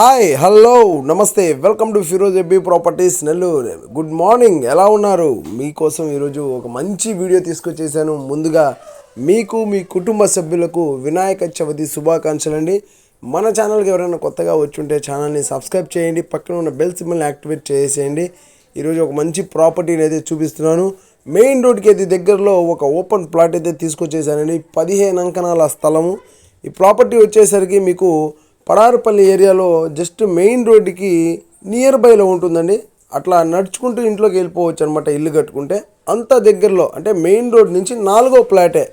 Hi hello నమస్తే welcome to Firoz ఎబ్బీ properties Nellore good morning ఎలా ఉన్నారు? మీకోసం ఈరోజు ఒక మంచి వీడియో తీసుకొచ్చేసాను. ముందుగా మీకు మీ కుటుంబ సభ్యులకు వినాయక చవితి శుభాకాంక్షలు అండి. మన ఛానల్కి ఎవరైనా కొత్తగా వచ్చుంటే ఛానల్ని సబ్స్క్రైబ్ చేయండి. పక్కన ఉన్న బెల్ సిమ్మల్ని యాక్టివేట్ చేసేయండి. ఈరోజు ఒక మంచి ప్రాపర్టీని అయితే చూపిస్తున్నాను. మెయిన్ రోడ్కి అయితే దగ్గరలో ఒక ఓపెన్ ప్లాట్ అయితే తీసుకొచ్చేసానండి. పదిహేను అంకణాల స్థలము. ఈ ప్రాపర్టీ వచ్చేసరికి మీకు పడారుపల్లి ఏరియాలో జస్ట్ మెయిన్ రోడ్డుకి నియర్ బైలో ఉంటుందండి. అట్లా నడుచుకుంటూ ఇంట్లోకి వెళ్ళిపోవచ్చు అనమాట ఇల్లు కట్టుకుంటే. అంత దగ్గరలో అంటే మెయిన్ రోడ్ నుంచి నాలుగో ప్లాటే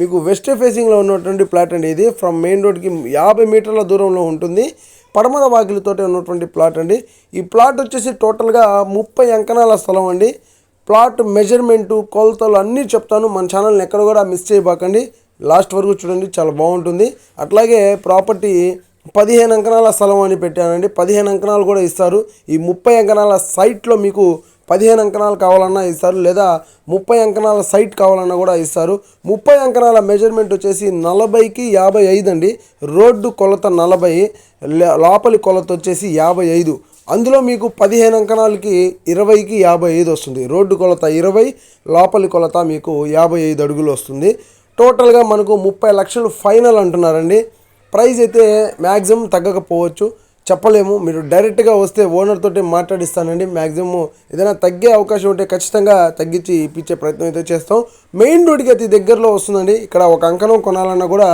మీకు వెస్ట్ ఫేసింగ్లో ఉన్నటువంటి ప్లాట్ అండి ఇది. ఫ్రమ్ మెయిన్ రోడ్కి యాభై మీటర్ల దూరంలో ఉంటుంది. పడమర వాకిలితోటి ఉన్నటువంటి ప్లాట్ అండి. ఈ ప్లాట్ వచ్చేసి టోటల్గా ముప్పై అంకణాల స్థలం అండి. ప్లాట్ మెజర్మెంటు కొలతలు అన్నీ చెప్తాను. మన ఛానల్ని ఎక్కడ కూడా మిస్ చేయబాకండి. లాస్ట్ వరకు చూడండి చాలా బాగుంటుంది. అట్లాగే ప్రాపర్టీ పదిహేను అంకణాల స్థలం అని పెట్టానండి. పదిహేను అంకణాలు కూడా ఇస్తారు. ఈ ముప్పై అంకణాల సైట్లో మీకు పదిహేను అంకణాలు కావాలన్నా ఇస్తారు. లేదా ముప్పై అంకణాల సైట్ కావాలన్నా కూడా ఇస్తారు. ముప్పై అంకణాల మెజర్మెంట్ వచ్చేసి నలభైకి యాభై ఐదు అండి. రోడ్డు కొలత నలభై లోపలి కొలత వచ్చేసి యాభై ఐదు. అందులో మీకు పదిహేను అంకణాలకి ఇరవైకి యాభై ఐదు వస్తుంది. రోడ్డు కొలత ఇరవై లోపలి కొలత మీకు యాభై ఐదు అడుగులు వస్తుంది. టోటల్గా మనకు ముప్పై లక్షలు ఫైనల్ అంటున్నారండి. ప్రైస్ అయితే మ్యాక్సిమం తగ్గకపోవచ్చు. చెప్పలేము. మీరు డైరెక్ట్గా వస్తే ఓనర్ తోటి మాట్లాడిస్తానండి. మ్యాక్సిమం ఏదైనా తగ్గే అవకాశం ఉంటే ఖచ్చితంగా తగ్గించి ఇప్పించే ప్రయత్నం అయితే చేస్తాం. మెయిన్ రోడ్కి అతి దగ్గరలో వస్తుందండి. ఇక్కడ ఒక అంకణం కొనాలన్నా కూడా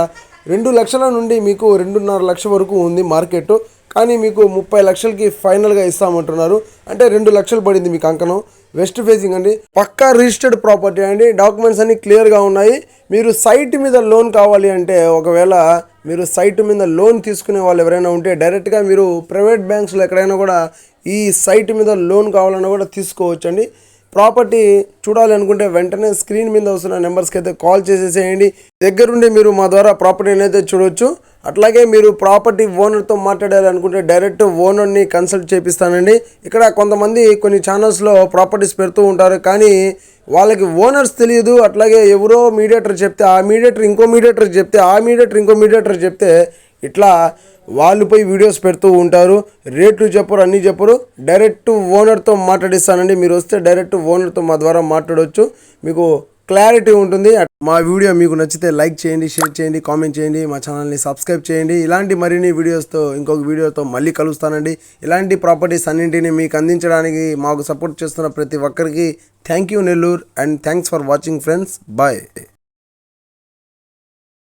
రెండు లక్షల నుండి మీకు రెండున్నర లక్ష వరకు ఉంది మార్కెట్. కానీ మీకు ముప్పై లక్షలకి ఫైనల్గా ఇస్తామంటున్నారు. అంటే రెండు లక్షలు పడింది మీకు అంకణం వెస్ట్ ఫేసింగ్ అండి. పక్కా రిజిస్టర్డ్ ప్రాపర్టీ అండి. డాక్యుమెంట్స్ అన్నీ క్లియర్గా ఉన్నాయి. మీరు సైట్ మీద లోన్ కావాలి అంటే ఒకవేళ మీరు సైట్ మీద లోన్ తీసుకునే వాళ్ళు ఎవరైనా ఉంటే డైరెక్ట్గా మీరు ప్రైవేట్ బ్యాంక్స్లో ఎక్కడైనా కూడా ఈ సైట్ మీద లోన్ కావాలన్నా కూడా తీసుకోవచ్చండి. ప్రాపర్టీ చూడాలనుకుంటే వెంటనే స్క్రీన్ మీద వస్తున్న నెంబర్స్కి అయితే కాల్ చేసేసేయండి. దగ్గరుండి మీరు మా ద్వారా ప్రాపర్టీని అయితే చూడవచ్చు అట్లాగే మీరు ప్రాపర్టీ ఓనర్తో మాట్లాడాలనుకుంటే డైరెక్ట్ ఓనర్ని కన్సల్ట్ చేపిస్తానండి. ఇక్కడ కొంతమంది కొన్ని ఛానల్స్లో ప్రాపర్టీస్ పెడుతూ ఉంటారు. కానీ వాళ్ళకి ఓనర్స్ తెలియదు. అట్లాగే ఎవరో మీడియేటర్ చెప్తే ఆ మీడియేటర్ ఇంకో మీడియేటర్ చెప్తే ఆ మీడియేటర్ ఇంకో మీడియేటర్ చెప్తే ఇట్లా వాళ్ళు పోయి వీడియోస్ పెడుతూ ఉంటారు. రేట్లు చెప్పరు అన్నీ చెప్పరు. డైరెక్ట్ ఓనర్తో మాట్లాడిస్తానండి. మీరు వస్తే డైరెక్ట్ ఓనర్తో మా ద్వారా మాట్లాడవచ్చు మీకు క్లారిటీ ఉంటుంది. మా వీడియో మీకు నచ్చితే లైక్ చేయండి షేర్ చేయండి కామెంట్ చేయండి మా ఛానల్ని సబ్స్క్రైబ్ చేయండి. ఇలాంటి మరిన్ని వీడియోస్తో ఇంకొక వీడియోతో మళ్ళీ కలుస్తానండి. ఇలాంటి ప్రాపర్టీస్ అన్నింటినీ మీకు అందించడానికి మాకు సపోర్ట్ చేస్తున్న ప్రతి ఒక్కరికి thank you Nellore and thanks for watching friends. Bye.